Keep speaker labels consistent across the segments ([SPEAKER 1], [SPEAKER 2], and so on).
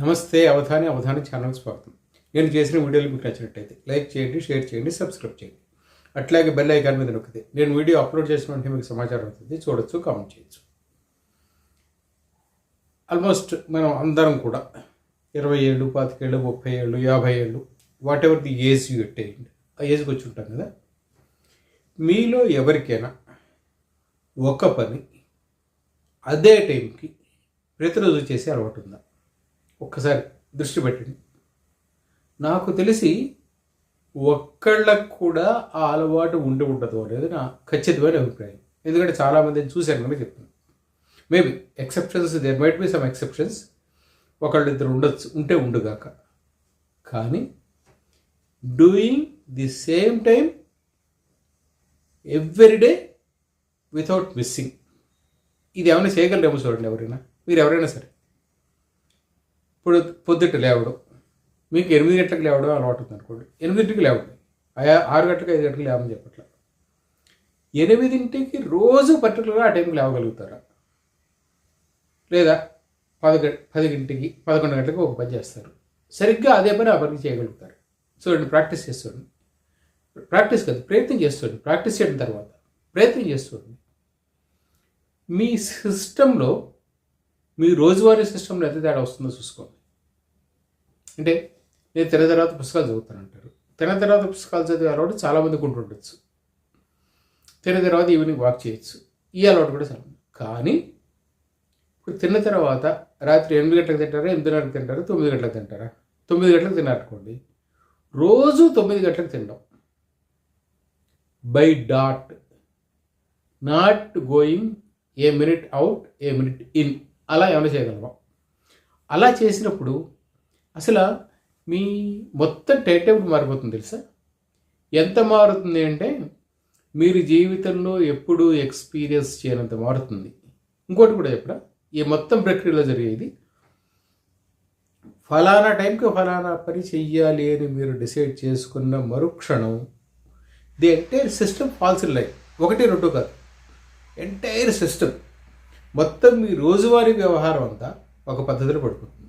[SPEAKER 1] నమస్తే అవధాని అవధాని ఛానల్ స్వాగతం. నేను చేసిన వీడియోలు మీకు నచ్చినట్టయితే లైక్ చేయండి షేర్ చేయండి సబ్స్క్రైబ్ చేయండి. అట్లాగే బెల్ ఐకాన్ మీద నొక్కితే నేను వీడియో అప్లోడ్ చేసిన వెంటనే మీకు సమాచారం అవుతుంది చూడొచ్చు కామెంట్ చేయొచ్చు. ఆల్మోస్ట్ మనం అందరం కూడా ఇరవై ఏళ్ళు పాతికేళ్ళు ముప్పై ఏళ్ళు యాభై ఏళ్ళు whatever the age you అట్టేయండి ఆ ఏజ్కి వచ్చి ఉంటాం కదా? మీలో ఎవరికైనా ఒక పని అదే టైంకి ప్రతిరోజు చేసే అలవాటు ఉందా? ఒక్కసారి దృష్టి పెట్టండి. నాకు తెలిసి ఒక్కళ్ళకు కూడా ఆ అలవాటు ఉండి ఉండదు అనేది నా ఖచ్చితమైన అభిప్రాయం. ఎందుకంటే చాలామందిని చూశాను కనుక చెప్తున్నాను maybe exceptions there might be some exceptions ఒకళ్ళు ఇద్దరు ఉండొచ్చు ఉంటే ఉండుగాక. కానీ doing the same time every day without missing ఇది ఏమైనా చేయగలరేమో చూడండి ఎవరైనా. మీరు ఎవరైనా సరే. ఇప్పుడు పొద్దుట లేవడం మీకు ఎనిమిది గంటలకు లేవడం అలవాటు ఉంది అనుకోండి. ఎనిమిదింటికి లేవండి. ఆయా ఆరు గంటలకు ఐదు గంటలకు లేవని చెప్పట్ల. ఎనిమిదింటికి రోజు పర్టికులర్గా ఆ టైంకి లేవగలుగుతారా? లేదా పది పది గంటకి పదకొండు గంటలకు ఒక పని చేస్తారు. సరిగ్గా అదే పని ఆ పని చేయగలుగుతారు. చూడండి ప్రాక్టీస్ చేస్తుంది ప్రాక్టీస్ కాదు ప్రయత్నం చేస్తుంది ప్రాక్టీస్ చేయడం తర్వాత ప్రయత్నం చేస్తుంది మీ సిస్టంలో మీ రోజువారీ సిస్టంలో ఎంత తేడా వస్తుందో చూసుకోండి. అంటే నేను తిన తర్వాత పుస్తకాలు చదువుతాను అంటారు. తిన తర్వాత పుస్తకాలు చదివే అలవాటు చాలామందికి ఉంటుండొచ్చు తిన తర్వాత ఈవినింగ్ వాక్ చేయొచ్చు. ఈ అలవాటు కూడా చాలా కానీ ఇప్పుడు తిన్న తర్వాత రాత్రి ఎనిమిది గంటలకు తింటారా ఎనిమిదిన్నరకు తింటారా తొమ్మిది గంటలకు తింటారా? తొమ్మిది గంటలకు తిన్నారనుకోండి రోజు తొమ్మిది గంటలకు తినడం. By that not going a minute out a minute in. అలా ఏమైనా చేయగలమా అలా చేసినప్పుడు అసలు మీ మొత్తం టైం టేబుల్ మారిపోతుంది తెలుసా? ఎంత మారుతుంది అంటే మీరు జీవితంలో ఎప్పుడు ఎక్స్పీరియన్స్ చేయనంత మారుతుంది. ఇంకోటి కూడా చెప్పరా? ఈ మొత్తం ప్రక్రియలో జరిగేది ఫలానా టైంకి ఫలానా పని చెయ్యాలి అని మీరు డిసైడ్ చేసుకున్న మరుక్షణం the entire system falls in life. ఒకటి రెండు కాదు. Entire system. మొత్తం మీ రోజువారీ వ్యవహారం అంతా ఒక పద్ధతిలో పడిపోతుంది.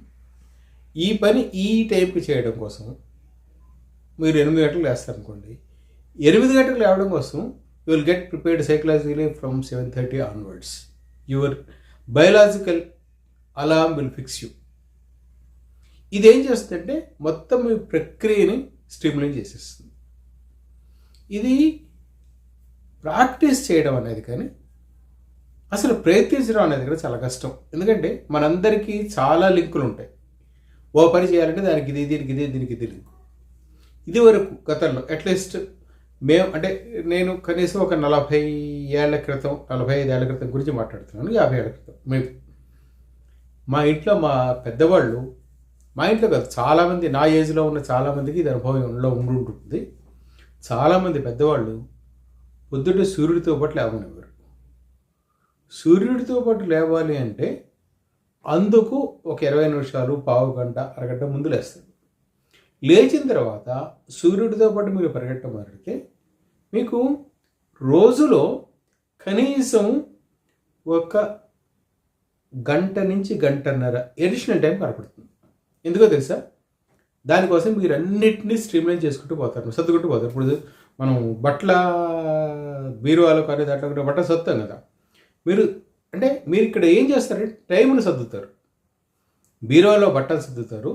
[SPEAKER 1] ఈ పని ఈ టైంకి చేయడం కోసం మీరు ఎనిమిది గంటలు లేస్తారనుకోండి. ఎనిమిది గంటలు లేవడం కోసం you will get prepared psychologically from seven thirty onwards your biological alarm will fix you ఇదేం చేస్తుందంటే మొత్తం మీ ప్రక్రియని స్టిమ్యులేట్ చేసేస్తుంది. ఇది ప్రాక్టీస్ చేయడం అనేది కానీ అసలు ప్రయత్నించడం అనేది కూడా చాలా కష్టం. ఎందుకంటే మనందరికీ చాలా లింకులు ఉంటాయి. ఓ పని చేయాలంటే దానికి ఇది దీనికి ఇది దీనికి ఇది లింక్. ఇది వరకు గతంలో అట్లీస్ట్ మేము అంటే నేను కనీసం ఒక నలభై ఏళ్ళ క్రితం నలభై ఐదు ఏళ్ళ క్రితం గురించి మాట్లాడుతున్నాను. యాభై ఏళ్ళ క్రితం మేము మా ఇంట్లో మా పెద్దవాళ్ళు మా ఇంట్లో కాదు చాలామంది నా ఏజ్లో ఉన్న చాలామందికి ఇది అనుభవంలో ఉండి ఉంటుంది చాలామంది పెద్దవాళ్ళు పొద్దుట సూర్యుడితో పాటు లేవనివ్వరు. సూర్యుడితో పాటు లేవాలి అంటే అందుకు ఒక ఇరవై నిమిషాలు పావు గంట అరగంట ముందు లేస్తారు. లేచిన తర్వాత సూర్యుడితో పాటు మీరు పరిగెట్టడం మొదలెడితే మీకు రోజులో కనీసం ఒక గంట నుంచి గంటన్నర ఎడిషనల్ టైం కనపడుతుంది. ఎందుకో తెలుసా? దానికోసం మీరు అన్నిటినీ స్ట్రీమ్లైన్ చేసుకుంటూ పోతారు. సర్దుకుంటూ పోతారు. ఇప్పుడు మనం బట్టల బీరువాలో కానీ దాంట్లో బట్టలు సత్తాం కదా. మీరు అంటే మీరు ఇక్కడ ఏం చేస్తారంటే టైంను సర్దుతారు. బీరువాలో బట్టలు సర్దుతారు.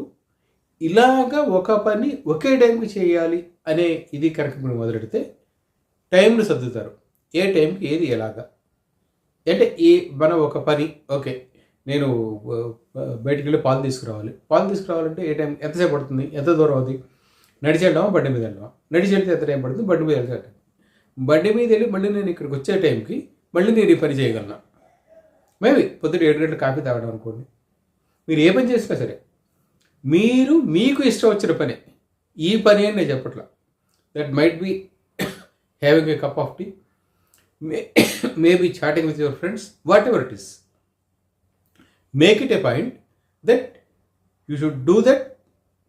[SPEAKER 1] ఇలాగా ఒక పని ఒకే టైంకి చేయాలి అనే ఇది కనుక మీరు మొదలెడితే టైంను సర్దుతారు. ఏ టైంకి? ఏది? ఎలాగా? అంటే ఈ మనం ఒక పని ఓకే నేను బయటికి వెళ్ళి పాలు తీసుకురావాలి. పాలు తీసుకురావాలంటే ఏ టైం ఎంతసేపు పడుతుంది? ఎంత దూరం అవుతుంది నడిచి వెళ్ళామా బండి మీద వెళ్ళామా నడిచి వెళ్తే ఎంత టైం పడుతుంది? బండి మీద వెళ్తే బండి మీద వెళ్ళి మళ్ళీ నేను ఇక్కడికి వచ్చే టైంకి మళ్ళీ నేను ఈ పని చేయగలను? మేబీ పొద్దుట ఏడు గంటలు కాఫీ తాగడం అనుకోండి. మీరు ఏ పని చేసినా సరే మీరు మీకు ఇష్టం వచ్చిన పని ఈ పని అని నేను చెప్పట్లా. That might be having a cup of tea may maybe chatting with your friends whatever it is make it a point that you should do that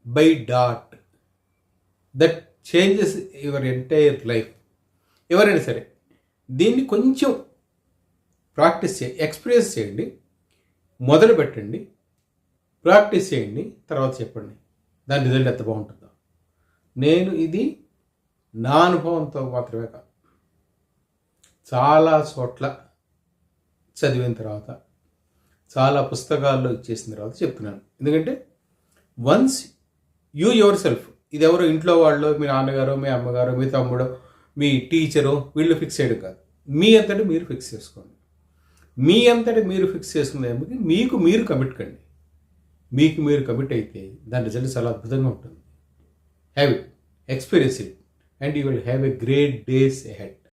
[SPEAKER 1] by that that changes your entire life ఎవరైనా సరే దీన్ని కొంచెం practice చే experience చేయండి. మొదలు పెట్టండి. Practice చేయండి. తర్వాత చెప్పండి. దాని రిజల్ట్ ఎంత బాగుంటుందో. నేను ఇది నా అనుభవంతో మాత్రమే కాదు. చాలా చోట్ల చదివిన తర్వాత చాలా పుస్తకాల్లో ఇచ్చేసిన తర్వాత చెప్తున్నాను. ఎందుకంటే వన్స్ యూ యువర్ సెల్ఫ్ ఇది ఎవరో ఇంట్లో వాళ్ళు మీ నాన్నగారు మీ అమ్మగారు మీ తమ్ముడు మీ టీచరు వీళ్ళు ఫిక్స్ చేయడం కాదు. మీ అంతటి మీరు ఫిక్స్ చేసుకోండి. మీ అంతటి మీరు ఫిక్స్ చేసుకునేందుకు మీకు మీరు కమిట్ కండి. మీకు మీరు కమిట్ అయితే దాని రిజల్ట్ చాలా అద్భుతంగా ఉంటుంది. Have it experience it and you will have a great days ahead